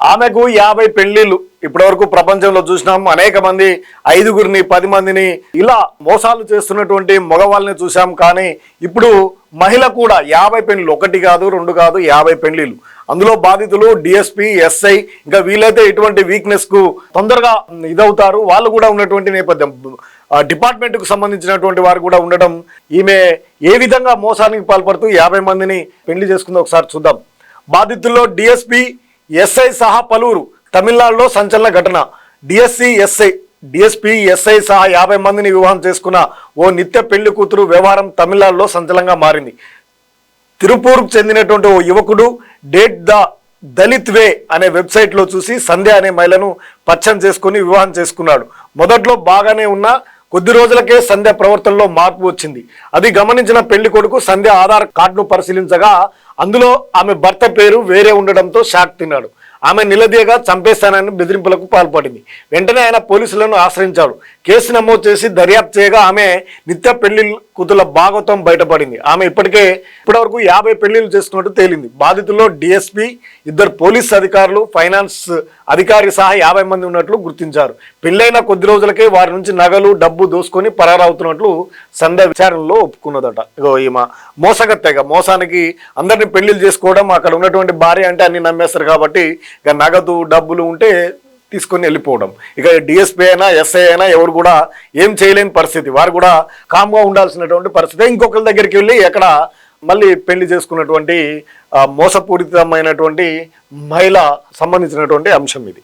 ఆమెకు యాభై పెళ్ళిళ్ళు. ఇప్పటివరకు ప్రపంచంలో చూసినాం అనేక మంది ఐదుగురిని పది మందిని ఇలా మోసాలు చేస్తున్నటువంటి మగవాళ్ళని చూసాం కానీ ఇప్పుడు మహిళ కూడా యాభై పెళ్ళిళ్ళు. ఒకటి కాదు రెండు కాదు యాభై పెళ్ళిళ్ళు. అందులో బాధితులు డిఎస్పి ఎస్ఐ ఇంకా వీలైతే ఇటువంటి వీక్నెస్కు తొందరగా ఇదవుతారు. వాళ్ళు కూడా ఉన్నటువంటి నేపథ్యం. డిపార్ట్మెంట్కు డిపార్ట్మెంట్కు సంబంధించినటువంటి వారు కూడా ఉండడం ఈమె ఏ విధంగా మోసానికి పాల్పడుతూ యాభై మందిని పెళ్ళి చేసుకుందో ఒకసారి చూద్దాం. బాధితుల్లో డిఎస్పీ ఎస్ఐ సహా పలువురు తమిళనాడులో సంచలన ఘటన. డిఎస్సి ఎస్ఐ డిఎస్పి ఎస్ఐ సహా యాభై మందిని వివాహం చేసుకున్న ఓ నిత్య పెళ్ళి కూతురు వ్యవహారం తమిళనాడులో సంచలనంగా మారింది. తిరుపూర్కు చెందినటువంటి ఓ యువకుడు డేట్ ద దళిత్ వే అనే వెబ్సైట్లో చూసి సంధ్య అనే మహిళను పచ్చం చేసుకుని వివాహం చేసుకున్నాడు. మొదట్లో బాగానే ఉన్న కొద్ది రోజులకే సంధ్య ప్రవర్తనలో మార్పు వచ్చింది. అది గమనించిన పెళ్ళి కొడుకు సంధ్య ఆధార్ కార్డును పరిశీలించగా అందులో ఆమె భర్త పేరు వేరే ఉండడంతో షాక్ తిన్నాడు. ఆమె నిలదీయగా చంపేస్తానని బెదిరింపులకు పాల్పడింది. వెంటనే ఆయన పోలీసులను ఆశ్రయించాడు. కేసు నమోదు చేసి దర్యాప్తు చేయగా ఆమె నిత్య పెళ్ళి కూతుల భాగవతం బయటపడింది. ఆమె ఇప్పటికే ఇప్పటివరకు యాభై పెళ్ళిళ్ళు చేసుకున్నట్టు తేలింది. బాధితుల్లో డిఎస్పి ఇద్దరు పోలీస్ అధికారులు ఫైనాన్స్ అధికారి సహా యాభై మంది ఉన్నట్లు గుర్తించారు. పెళ్ళైన కొద్ది రోజులకే వారి నుంచి నగలు డబ్బు దోసుకొని పరారవుతున్నట్లు సంధ్య విచారణలో ఒప్పుకున్నదట. ఇగో ఈమె మోసగత్తేగా మోసానికి అందరిని పెళ్ళిళ్ళు చేసుకోవడం అక్కడ ఉన్నటువంటి భార్య అంటే అన్ని నమ్మేస్తారు కాబట్టి ఇక నగదు డబ్బులు ఉంటే తీసుకొని వెళ్ళిపోవడం. ఇక డిఎస్పీ అయినా ఎస్ఐ అయినా ఎవరు కూడా ఏం చేయలేని పరిస్థితి. వారు కూడా కామ్గా ఉండాల్సినటువంటి పరిస్థితి. ఇంకొకరి దగ్గరికి వెళ్ళి ఎక్కడ మళ్ళీ పెళ్ళి చేసుకున్నటువంటి మోసపూరితమైనటువంటి మహిళ సంబంధించినటువంటి అంశం ఇది.